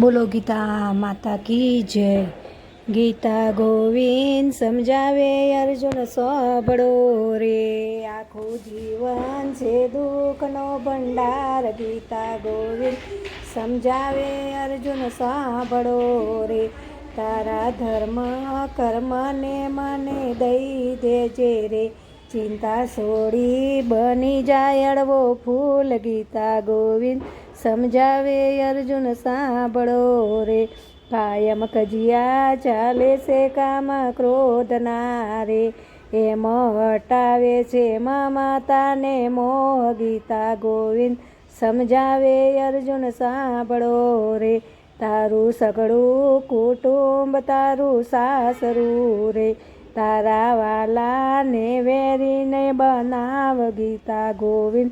બોલો ગીતા માતા કી જય. ગીતા ગોવિંદ સમજાવે, અર્જુન સાંભળો રે. આખું જીવન છે દુઃખનો ભંડાર. ગીતા ગોવિંદ સમજાવે, અર્જુન સાંભળો રે. તારા ધર્મ, કર્મને મને દઈ દેજે રે. ચિંતા છોડી બની જાય અડવો ફૂલ. ગીતા ગોવિંદ સમજાવે અર્જુન સાંભળો રે. કાયમ કજિયા ચાલે છે કામ ક્રોધના રે એમ હટાવે છે મમતાને મોહ ગીતા ગોવિંદ. સમજાવે અર્જુન સાંભળો રે. તારું સગડું કુટુંબ તારું સાસરું રે. તારા વાલાને વેરીને બનાવ ગીતા ગોવિંદ.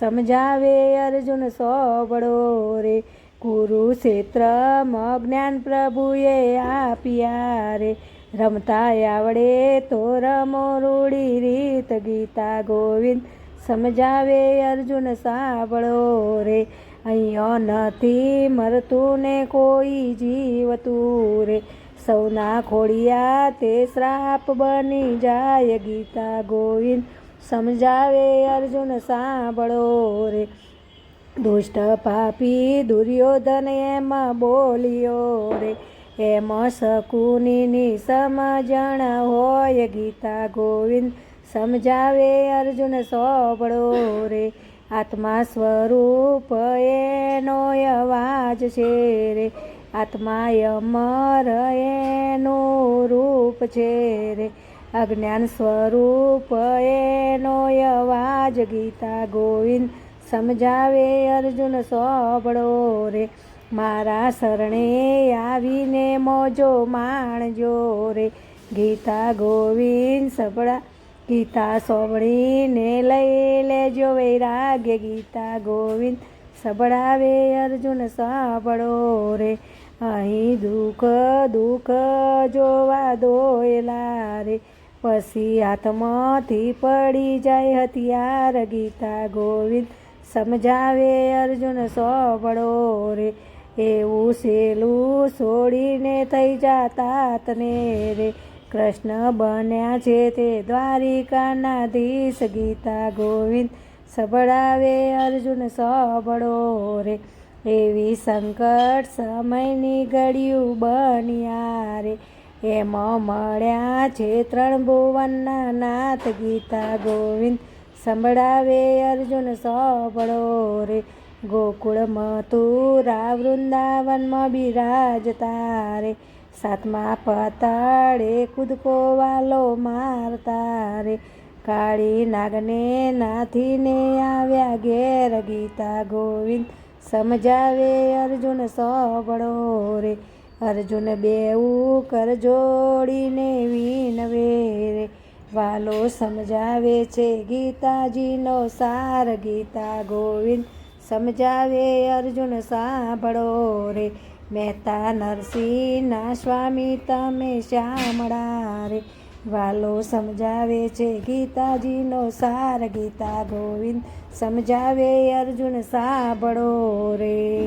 સમજાવે અર્જુન સોબળો રે. કુરુક્ષેત્રમાં જ્ઞાન પ્રભુએ આપ્યા રે. રમતા આવડે તો રમો રૂડી રીત ગીતા ગોવિંદ. સમજાવે અર્જુન સાંભળો રે. અહીંયા નથી મરતું ને કોઈ જીવતું રે. સૌના ખોડિયા તે શ્રાપ બની જાય ગીતા ગોવિંદ. સમજાવે અર્જુન, સાંભળો રે. દુષ્ટ પાપી દુર્યોધન એમ બોલ્યો રે. એમ શકુનીની સમજણ હોય ગીતા ગોવિંદ. સમજાવે અર્જુન, સાંભળો રે. આત્મા સ્વરૂપ એનો અવાજ છે રે. આત્મા અમર એનું રૂપ છે રે. અજ્ઞાન સ્વરૂપ એનો અવાજ ગીતા ગોવિંદ સમજાવે અર્જુન સોબળો રે. મારા શરણે આવીને મોજો માણજો રે. ગીતા ગોવિંદ સબળા ગીતા સોબળીને લઈ લેજો વૈરાગ્ય. ગીતા ગોવિંદ સબળાવે અર્જુન સાંભળો રે. અહીં દુઃખ દુઃખ જોવા દોયલા રે. પછી હાથમાંથી પડી જાય હથિયાર ગીતા ગોવિંદ. સમજાવે અર્જુન સોબળો રે. એવું સેલું છોડીને થઈ જાતા તને રે. કૃષ્ણ બન્યા છે તે દ્વારિકાના ધીશ ગીતા ગોવિંદ. સબળાવે અર્જુન સબળો રે. એવી સંકટ સમયની ઘડિયું બન્યા રે. એમાં મળ્યા છે ત્રણ ભુવનના નાથ ગીતા ગોવિંદ. સંભળાવે અર્જુન સાંભળો રે. ગોકુળ મથુરા વૃંદાવનમાં બિરાજતા રે. સાતમા પતાળે કૂદકો વાલો મારતા રે. કાળી નાગને નાથીને આવ્યા ઘેર ગીતા ગોવિંદ. સમજાવે અર્જુન સાંભળો રે. અર્જુન બેવું કર જોડીને વિનવે રે વાલો સમજાવે છે ગીતાજીનો સાર. ગીતા ગોવિંદ સમજાવે અર્જુન સાંભળો રે. મહેતા નરસિંહના સ્વામી તમે શ્યામળા રે. વાલો સમજાવે છે ગીતાજીનો સાર. ગીતા ગોવિંદ સમજાવે અર્જુન સાંભળો રે.